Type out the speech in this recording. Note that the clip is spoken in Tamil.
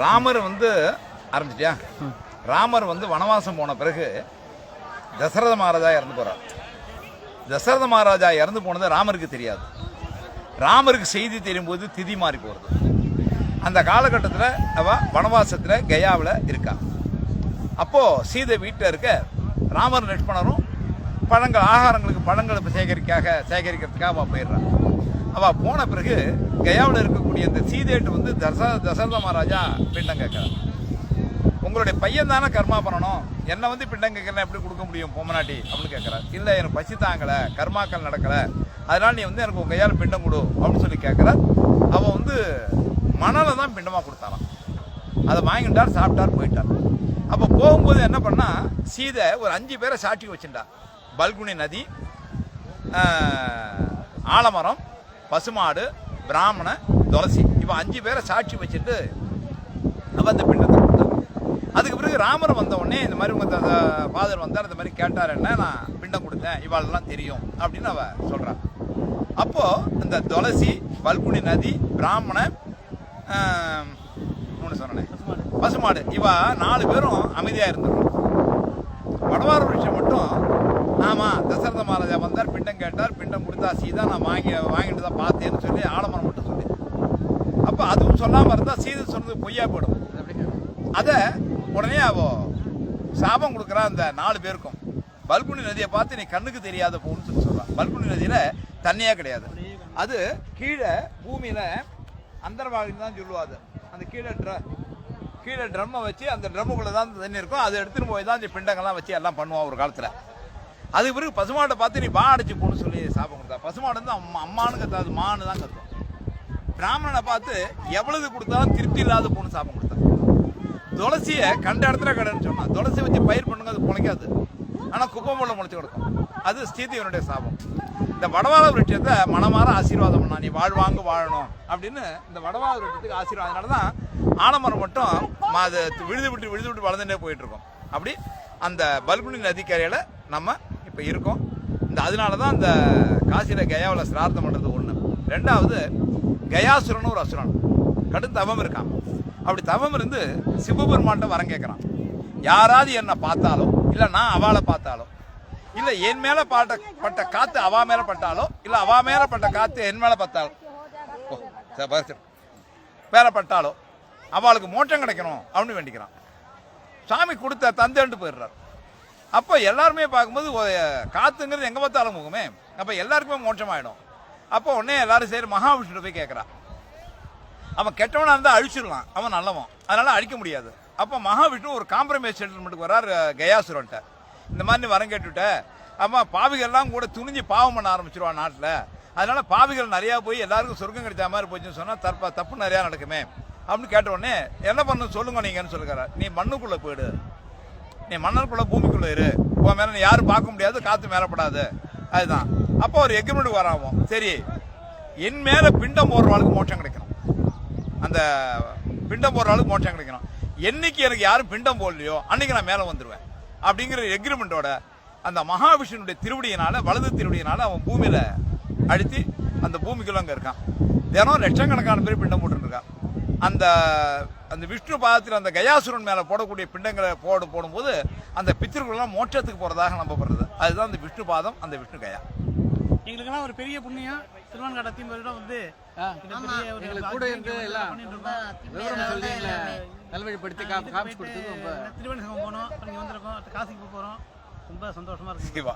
ராமர் வந்து ஆரம்பிச்சிட்டியா? ராமர் வந்து வனவாசம் போன பிறகு தசரத மகாராஜா இறந்து போகிறார் தசரத மகாராஜா இறந்து போனது ராமருக்கு தெரியாது. ராமருக்கு செய்தி தெரியும் போது திதி மாறி போகிறது அந்த காலகட்டத்தில் அவ வனவாசத்தில் கயாவில் இருக்கா. அப்போது சீதை வீட்டில் இருக்க ராமர் லட்சுமணரும் பழங்கள் ஆகாரங்களுக்கு பழங்களை சேகரிக்காக சேகரிக்கிறதுக்காக அவள் போயிடுறான் அவள் போன பிறகு கயாவில் இருக்கக்கூடிய இந்த சீதேட்டு வந்து தச தசரத மகாராஜா பிண்டம் கேட்குறான் உங்களுடைய பையன் தானே கர்மா பண்ணணும்? என்னை வந்து பிண்டம் கேட்குறேன் எப்படி கொடுக்க முடியும் பொம்மநாட்டி? அப்படின்னு கேட்குறாரு. இல்லை எனக்கு பசி தாங்கலை கர்மாக்கள் நடக்கலை அதனால் நீ வந்து எனக்கு உங்கள் கையால் பிண்டம் கொடு அப்படின்னு சொல்லி கேட்குற அவன் வந்து மணலை தான் பிண்டமாக கொடுத்தாராம். அதை வாங்கிட்டார் சாப்பிட்டார் போயிட்டார். அப்போ போகும்போது என்ன பண்ணால் சீதை ஒரு அஞ்சு பேரை சாட்டி வச்சுட்டா பல்குனி நதி ஆலமரம் பசுமாடு பிராமண துளசி. இவன் அஞ்சு பேரை சாட்சி வச்சுட்டு அவ அந்த பிண்டத்தை கொடுத்தா அதுக்கு பிறகு ராமர் வந்த உடனே இந்த மாதிரி உங்க ஃபாதர் வந்தார் இந்த மாதிரி கேட்டார் என்ன நான் பிண்டம் கொடுத்தேன் இவாளெல்லாம் தெரியும் அப்படின்னு அவ சொல்றா அப்போ இந்த துளசி பல்குனி நதி பிராமண இன்னொன்னு சொன்னனே. பசுமாடு. இவ நாலு பேரும் அமைதியா இருந்துடும் வடவார விஷயம் மட்டும் ஆமாம் தசரத மகாராஜா வந்தார் பிண்டம் கேட்டார் பிண்டம் கொடுத்தா சீதா நான் வாங்கி வாங்கிட்டு தான் பார்த்தேன்னு சொல்லி ஆலமரம் மட்டும் சொல்லி. அப்போ அதுவும் சொல்லாமல் இருந்தால் சீதை சொன்னது பொய்யா போயிடும். அதை உடனே அவ சாபம் கொடுக்குறா அந்த நாலு பேருக்கும். பல்குனி நதியை பார்த்து நீ கண்ணுக்கு தெரியாத போன்னு சொல்லி சொல்கிறான் பல்குனி நதியில் தண்ணியே கிடையாது. அது கீழே பூமியில் அந்தர்வாகின்னு தான் சொல்லுவாது அந்த கீழே ட்ர கீழே ட்ரம்மை வச்சு அந்த ட்ரம்முக்குள்ளே தான் அந்த தண்ணி இருக்கும். அதை எடுத்துன்னு போய் தான் இந்த பிண்டங்கள்லாம் வச்சு எல்லாம் பண்ணுவான் ஒரு காலத்தில். அதுக்கு பிறகு பசுமாட்டை பார்த்து நீ வா அடிச்சு போன்னு சொல்லி சாபம் கொடுத்தா. பசுமாடு வந்து அம்மா அம்மானு கத்தாது மானு தான் கத்தும். பிராமணனை பார்த்து எவ்வளவு கொடுத்தாலும் திருப்தி இல்லாத போன்னு சாபம் கொடுத்தா. துளசியை கண்ட இடத்துல கடைன்னு சொன்னான் துளசி வச்சு பயிர் பண்ணுங்க அது முளைக்காது ஆனால் குப்பை போல முளைச்சி கொடுக்கும். அது ஸ்ரீதேவனுடைய சாபம். இந்த வடவாள விருட்சத்தை மனமாற ஆசீர்வாதம் பண்ணா. நீ வாழ்வாங்க வாழணும் அப்படின்னு இந்த வடவாள விருட்சத்துக்கு ஆசீர்வாதம். அதனால தான் ஆலமரம் மட்டும் ம- அது விழுது விட்டு விழுது விட்டு வளர்ந்துட்டே போயிட்டு இருக்கோம். அப்படி அந்த பல்குனி நதிக்கரையில் நம்ம இப்போ இருக்கோம். இந்த அதனால தான் இந்த காசியில் கயாவில் சிரார்த்தம் பண்ணுறது ஒன்று ரெண்டாவது கயாசுரன் ஒரு அசுரன். கடும் தவம் இருக்கான். அப்படி தவம் இருந்து சிவபெருமான்ட்ட வரம் கேட்குறான் யாராவது என்னை பார்த்தாலோ இல்லை நான் அவளை பார்த்தாலோ இல்லை என் மேலே பாட்ட பட்ட காற்று அவா மேலே பட்டாலோ இல்லை அவா மேலே பட்ட காற்று என் மேலே பட்டாலோ ஓ, மேலே பட்டாலோ அவளுக்கு மோட்டம் கிடைக்கணும் அப்படின்னு வேண்டிக்கிறான். சாமி கொடுத்த தந்தேன்ட்டு போயிடுறார். அப்போ எல்லாருமே பார்க்கும்போது காத்துங்கிறது எங்கே பார்த்தாலும் முகமே அப்போ எல்லாருக்குமே மோட்சம் ஆகிடும் அப்போ உடனே எல்லாரும் சரி மகாவிஷ்ணு போய் கேட்குறான் அவன் கெட்டவனாக இருந்தால் அழிச்சிடலாம். அவன் நல்லவன். அதனால் அழிக்க முடியாது. அப்போ மகாவிஷ்ணு ஒரு காம்ப்ரமைஸ் செட்டில்மெண்ட்டுக்கு வரார் கயாசுரன்ட்ட. இந்த மாதிரி வரம் கேட்டுவிட்ட அப்போ பாவிகள்லாம் கூட துணிஞ்சு பாவம் பண்ண ஆரம்பிச்சிருவான் நாட்டில். அதனால் பாவிகள் நிறையா போய் எல்லாருக்கும் சொர்க்கம் கிடைச்ச மாதிரி போச்சுன்னு சொன்னால் தற்ப தப்பு நிறையா நடக்குமே. அப்படின்னு கேட்ட உடனே என்ன பண்ணணும் சொல்லுங்க நீங்கன்னு சொல்லுகிறார். நீ மண்ணுக்குள்ளே போயிடு. நீ மணலுக்குள்ள பூமிக்குள்ள இரு. உன் மேல நீ யாரும் பார்க்க முடியாது காத்து மேலப்படாது. அதுதான். அப்போ ஒரு எக்ரிமெண்ட் வராமோ சரி என் மேல பிண்டம் போடுறவாளுக்கு மோட்சம் கிடைக்கணும். அந்த பிண்டம் போடுறவாளுக்கு மோட்சம் கிடைக்கணும். என்னைக்கு எனக்கு யாரும் பிண்டம் போடலையோ அன்னைக்கு நான் மேலே வந்துடுவேன் அப்படிங்கிற எக்ரிமெண்டோட அந்த மகாவிஷ்ணுடைய திருவடியினால வலது திருவடியினால அவன் பூமியில அழுத்தி அந்த பூமிக்குள்ள அங்கே இருக்கான். தினம் லட்சக்கணக்கான பேர் பிண்டம் போட்டுருக்கான் அந்த அந்த விஷ்ணு பாதத்தில் அந்த கயாசுரன் மேல போடக்கூடிய பிண்டங்களை போடு போடும்போது அந்த பித்திருக்கள்லாம் மோட்சத்துக்கு போறதாக நம்பப்படுறது. அதுதான் அந்த விஷ்ணு பாதம் அந்த விஷ்ணு கயா. எங்களுக்கெல்லாம் ஒரு பெரிய புண்ணியம். திருவான்காடு வந்து பெரிய ஒரு எங்களுக்கு கூட இருந்து எல்லாம் நல்வழிப்படுத்தி காமிச்சு கொடுத்தது ரொம்ப திருவண்ணி சங்கம் போனோம். இங்கே வந்திருக்கோம். காசிக்கு போக போகிறோம் ரொம்ப சந்தோஷமா இருக்கு.